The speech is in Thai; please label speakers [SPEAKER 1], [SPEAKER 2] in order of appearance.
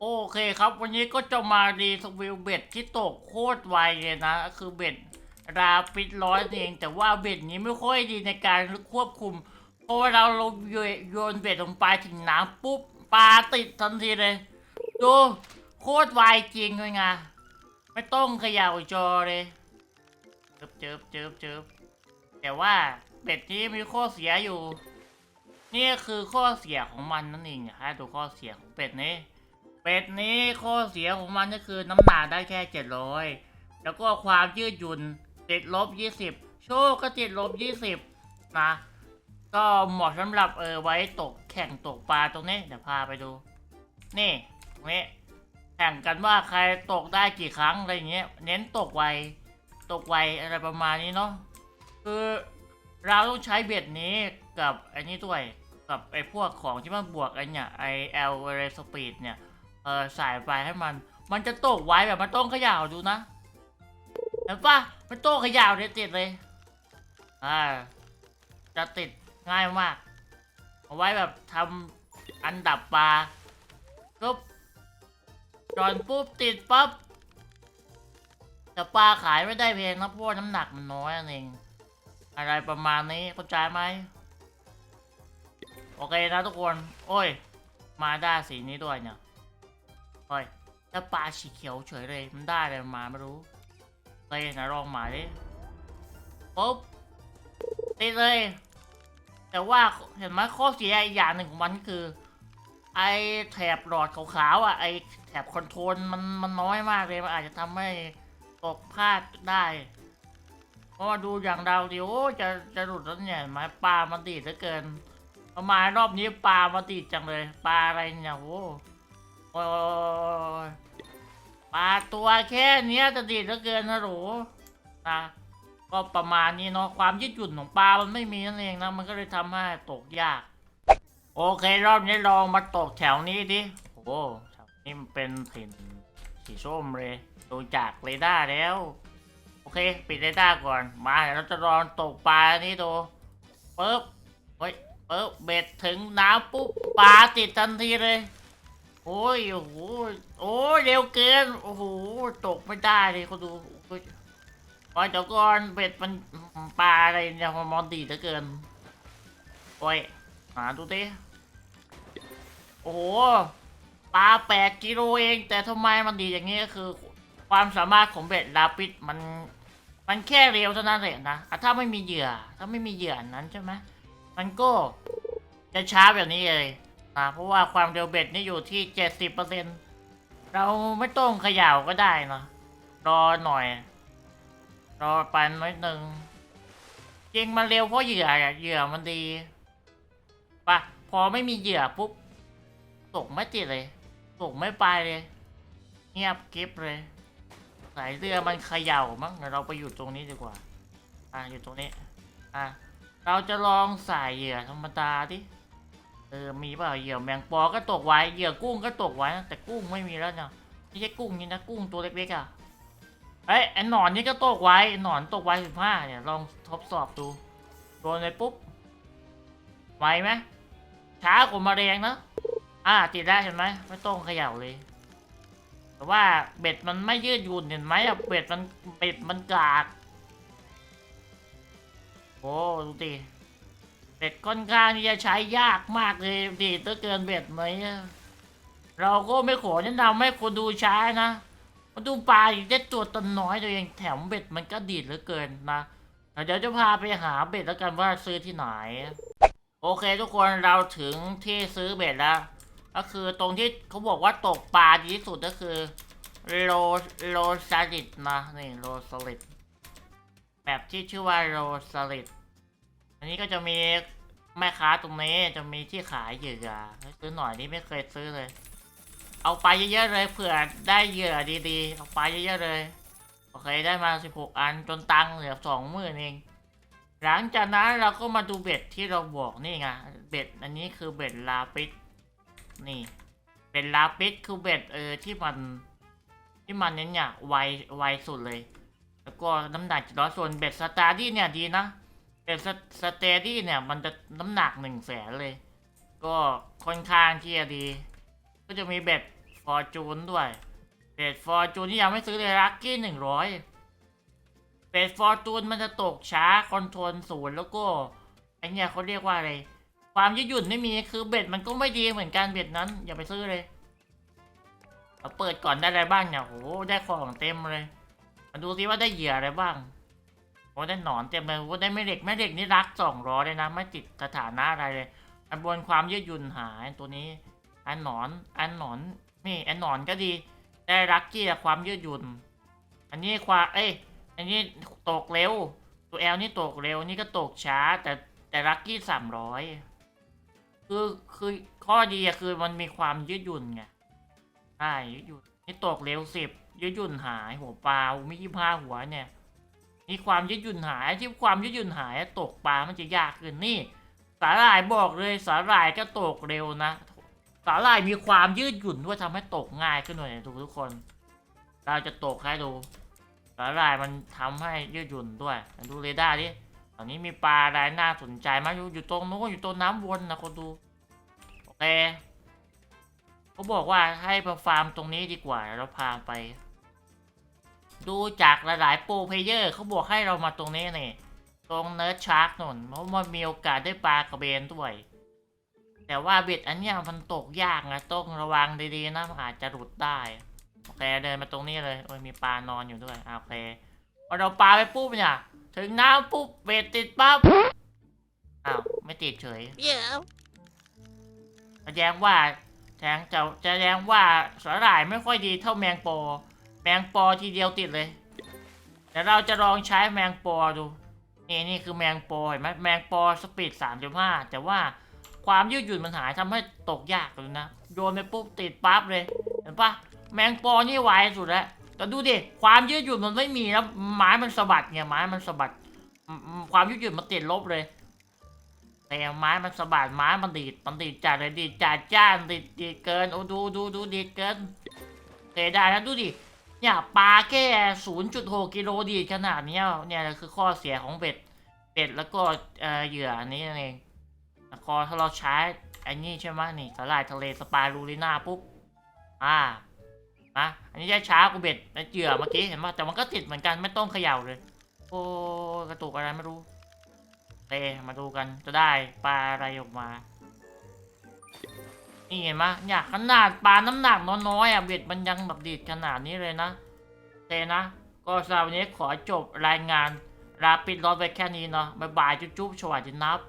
[SPEAKER 1] โอเคครับ วันนี้ก็จะมารีสวิวเบ็ดที่ตกโคตรไวเลยนะ คือเบ็ดราปิดร้อยเองแต่ว่าเบ็ดนี้ไม่ค่อยดีในการควบคุมเพราะว่าเราลงโยนเบ็ดลงไปถึงน้ำปุ๊บปลาติดทันทีเลย ดูโคตรไวจริงเลยไงไม่ต้องขย่าจอเลยเจิบเจิบเจิบเจิบแต่ว่าเบ็ดนี้มีข้อเสียอยู่ นี่คือข้อเสียของมันนั่นเองนะคะดูข้อเสียของเป็ดนี้ เป็ดนี้ข้อเสียของมันก็คือน้ำหนักได้แค่ 700 แล้วก็ความยืดหยุ่นติดลบ 20 โชคก็ติดลบ 20 นะ ก็เหมาะสำหรับเออไว้ตกแข่งตกปลาตรงนี้ เดี๋ยวพาไปดู นี่ตรงนี้แข่งกันว่าใครตกได้กี่ครั้งอะไรเงี้ย เน้นตกไว ตกไวอะไรประมาณนี้เนาะ คือเราต้องใช้เบ็ดนี้กับไอ้นี่ด้วย กับไอ้พวกของที่มันบวกไอ้เนี่ยไอเอลเรสปีดเนี่ย เออใส่ไปให้มัน มันจะตกไว้แบบมันต้องเขย่าดูนะเห็นปะมันต้องเขย่าเนี่ยติดเลย อ่า จะติดง่ายมาก เอาไว้แบบทำอันดับปลาปุ๊บจอนปุ๊บติดปั๊บแต่ปลาขายไม่ได้เพลงนะเพราะน้ำหนักมันน้อยนั่นเอง อะไรประมาณนี้เข้าใจไหม โอเคนะทุกคน โอ้ย มาได้สีนี้ด้วยเนี่ย เฮ้ยแล้วปลาสีเขียวเฉยเลยมันได้อะไรมาไม่รู้เลยนะลองมาดิปุ๊บติดเลย แต่ว่าเห็นไหมข้อเสียอีกอย่างหนึ่งของมันคือ ไอแถบหลอดขาวๆอะไอแถบคอนโทรลมันมันน้อยมากเลยมันอาจจะทำให้ตกพลาดได้เพราะว่าดูอย่างเราดิโอจะจะหลุดแล้วเนี่ยเห็นไหมปลามันดีดเหลือเกินประมาณรอบนี้ปลามันดีดจังเลย ปลาอะไรเนี่ยโอ้ โอ้ยปลาตัวแค่เนี้ยจะดีดเหลือเกินนะหรูนะก็ประมาณนี้เนาะความยืดหยุ่นของปลามันไม่มีนั่นเองนะมันก็เลยทำให้ตกยาก โอเครอบนี้ลองมาตกแถวนี้ดิโอ้แถวนี้มันเป็นถิ่นสีส้มเลยดูจากเรดาร์แล้ว โอเค ปิดเรดาร์ก่อนมาเดี๋ยวเราจะลองตกปลานี้ดูปึ๊บเฮ้ยปึ๊บเบ็ดถึงน้ำปุ๊บปลาติดทันทีเลย โอ้ย โอ้โห โอ้ยเร็วเกิน โอ้โห ตกไม่ได้เลยเขาดูโอ้ยปล่อยเดี๋ยวก่อนเบ็ดมันปลาอะไรเนี่ยมันมอนดีเหลือเกิน โอ้ย หาดูดิ โอ้โห ปลาแปดกิโลเอง แต่ทำไมมันดีอย่างนี้ก็คือ ความสามารถของเบ็ดลาปิดมันมันแค่เร็วเท่านั้นเองนะอ่ถ้าไม่มีเหยื่อ ถ้าไม่มีเหยื่อนั้นใช่ไหม มันก็จะช้าแบบนี้เลย อ่าเพราะว่าความเร็วเบ็ดนี่อยู่ที่เจ็ดสิบเปอร์เซ็นเราไม่ต้องเขย่าก็ได้นะรอหน่อย รอปันน้อยหนึ่งจริงมันเร็วเพราะเหยื่อเหยื่อมันดีปะพอไม่มีเหยื่อปุ๊บตกไม่ติดเลยตกไม่ไปเลย เงียบเกริบเลย สายเรือมันเขย่ามั้งเดี๋ยวเราไปอยู่ตรงนี้ดีกว่า อะอยู่ตรงนี้ อะเราจะลองใส่เหยื่อธรรมดาดิ เออ มีเปล่าเหยื่อแมงปอก็ตกไว้เหยื่อกุ้งก็ตกไว้ แต่กุ้งไม่มีแล้วเนี่ยไม่ใช่กุ้งนี่นะกุ้งตัวเล็กๆอะเอ้ยไอ้หนอนนี่ก็ตกไว้ไอ้หนอนตกไว้สิบห้าเนี่ยลองทดสอบดูโดนไปปุ๊บไหวไหมช้ากว่ามาแรงนะอ่าติดได้เห็นไหมไม่ต้องเขย่าเลย แต่ว่าเบ็ดมันไม่ยืดหยุ่นเห็นไหมอะเบ็ดมันเบ็ดมันกากโอ้ดูดิ เบ็ดค่อนข้างที่จะใช้ยากมากเลยดีดเหลือเกินเบ็ดไหมเราก็ไม่ขอแนะนำให้คนดูใช้นะมาดูปลาอีกได้ตัวตนน้อยตัวเองแถมเบ็ดมันก็ดีดเหลือเกินนะเดี๋ยวจะพาไปหาเบ็ดแล้วกันว่าซื้อที่ไหน โอเคทุกคนเราถึงที่ซื้อเบ็ดแล้วก็คือตรงที่เขาบอกว่าตกปลาดีที่สุดก็คือโลโลซาลิดนะนี่โลซาลิดแบบที่ชื่อว่าโลซาลิด นนี้ก็จะมีแม่ค้าตรงนี้จะมีที่ขายเหยื่อซื้อหน่อยนี่ไม่เคยซื้อเลย เอาไปเยอะๆเลยเผื่อได้เหยื่อดีๆ เอาไปเยอะๆเลย โอเคได้มา 16 อันจนตังเหลือสองหมื่นเอง หลังจากนั้นเราก็มาดูเบ็ดที่เราบอกนี่ไงเบ็ดอันนี้คือเบ็ดลาปิดนี่เบ็ดลาปิดคือเบ็ดเออที่มันที่มันเน้นเนี่ยไวไวสุดเลย แล้วก็น้ำหนักจะน้อยส่วนเบ็ดสตาร์ดี้เนี่ยดีนะ เป็นสสเตดี้เนี่ย มันจะน้ำหนักหนึ่งแสนเลย ก็ค่อนข้างที่จะดี ก็จะมีเบ็ดฟอร์จูนด้วย เบสฟอร์จูนที่ยังไม่ซื้อเลยลักกี้หนึ่งร้อยเบสฟอร์จูนมันจะตกช้าคอนโทรลศูนย์แล้วก็ไอเนี่ยเขาเรียกว่าอะไร ความยืดหยุ่นไม่มีคือเบ็ดมันก็ไม่ดีเหมือนกันเบ็ดนั้น อย่าไปซื้อเลยเราเปิดก่อนได้อะไรบ้างเนี่ยโหได้ของเต็มเลย มาดูซิว่าได้เหยื่ออะไรบ้าง โอ้ได้หนอนเต็มเลยโอ้ได้แม่เหล็กแม่เหล็กนี่รักสองร้อยเลยนะ ไม่ติดสถานะอะไรเลยอันบนความยืดหยุ่นหายตัวนี้ อันหนอน อันหนอนนี่อันหนอนก็ดี ได้รักเกียร์ความยืดหยุ่น อันนี้ความเอ้ยอันนี้ตกเร็ว ตัวแอลนี่ตกเร็วนี่ก็ตกช้า แต่แต่รักกี้สามร้อยคือคือข้อดีอะคือมันมีความยืดหยุ่นไงใช่ยืดหยุ่นนี่ตกเร็วสิบยืดหยุ่นหายหัวปลาไม่ยี่ห้าหัวเนี่ย นี่ความยืดหยุ่นหายที่ความยืดหยุ่นหายตกปลามันจะยากขึ้นนี่ สาหร่ายบอกเลยสาหร่ายก็ตกเร็วนะ สาหร่ายมีความยืดหยุ่นด้วยทำให้ตกง่ายขึ้นหน่อยทุกทุกคน เราจะตกให้ดู สาหร่ายมันทำให้ยืดหยุ่นด้วยดูเรดาร์ดิตอนนี้มีปลาอะไรน่าสนใจมากอยู่อยู่ตรงนู้นอยู่ตรงน้ำวนนะคนดูโอเคเขาบอกว่าให้มาฟาร์มตรงนี้ดีกว่าเราพาไป ดูจากหลายๆโปรเพลเยอร์เขาบอกให้เรามาตรงนี้นี่ตรงเนิร์ดชาร์กนนเพราะมันมีโอกาสได้ปลากระเบนด้วย แต่ว่าเบ็ดอันเนี้ยมันตกยากนะต้องระวังดีๆนะมันอาจจะหลุดได้ โอเคเดินมาตรงนี้เลยโอ้ยมีปลานอนอยู่ด้วยอะโอเคพอเราปลาไปปุ๊บเนี่ย ถึงน้ำปุ๊บเบ็ดติดปั๊บอ้าวไม่ติดเฉย
[SPEAKER 2] Yeah.
[SPEAKER 1] แสดงว่าแทงจะจะแสดงว่าสาหร่ายไม่ค่อยดีเท่าแมงปอ แมงปอทีเดียวติดเลยเดี๋ยวเราจะลองใช้แมงปอดู นี่นี่คือแมงปอเห็นไหมแมงปอสปีดสามจุดห้าแต่ว่าความยืดหยุ่นมันหายทำให้ตกยากเลยนะ โยนไปปุ๊บติดปั๊บเลย เห็นปะแมงปอนี่ไวสุดแล้วแต่ดูดิ ความยืดหยุ่นมันไม่มีแล้วไม้มันสะบัดไงไม้มันสะบัด ความยืดหยุ่นมันติดลบเลย แต่ไม้มันสะบัดไม้มันดีดมันดีดจัดเลยดีดจัดจ้านดีดดีดเกินโอ้ดูดูดูดีดเกินเตะได้แล้วดูดิ เนี่ยปลาแค่ศูนย์จุดหกกิโลดีขนาดเนี้ยเนี่ยคือข้อเสียของเบ็ดเบ็ดแล้วก็เอ่อเหยื่ออันนี้เองแล้วพอถ้าเราใช้อันนี้ใช่ไหมนี่สลายทะเลสปารูลิน่าปุ๊บอ่านะอันนี้จะช้ากว่าเบ็ดและเหยื่อเมื่อกี้เห็นไหมแต่มันก็ติดเหมือนกันไม่ต้องเขย่าเลย โอ้กระตุกอะไรไม่รู้เตมาดูกันจะได้ปลาอะไรออกมา นี่เห็นไหมเนี่ยขนาดปลาน้ำหนักน้อยๆอะเบ็ดมันยังแบบดีดขนาดนี้เลยนะเตนะ ก็สำหรับวันนี้ขอจบรายงานลาปิดรอไว้แค่นี้เนาะบ๊ายบายจุ๊บๆสวัสดีนับ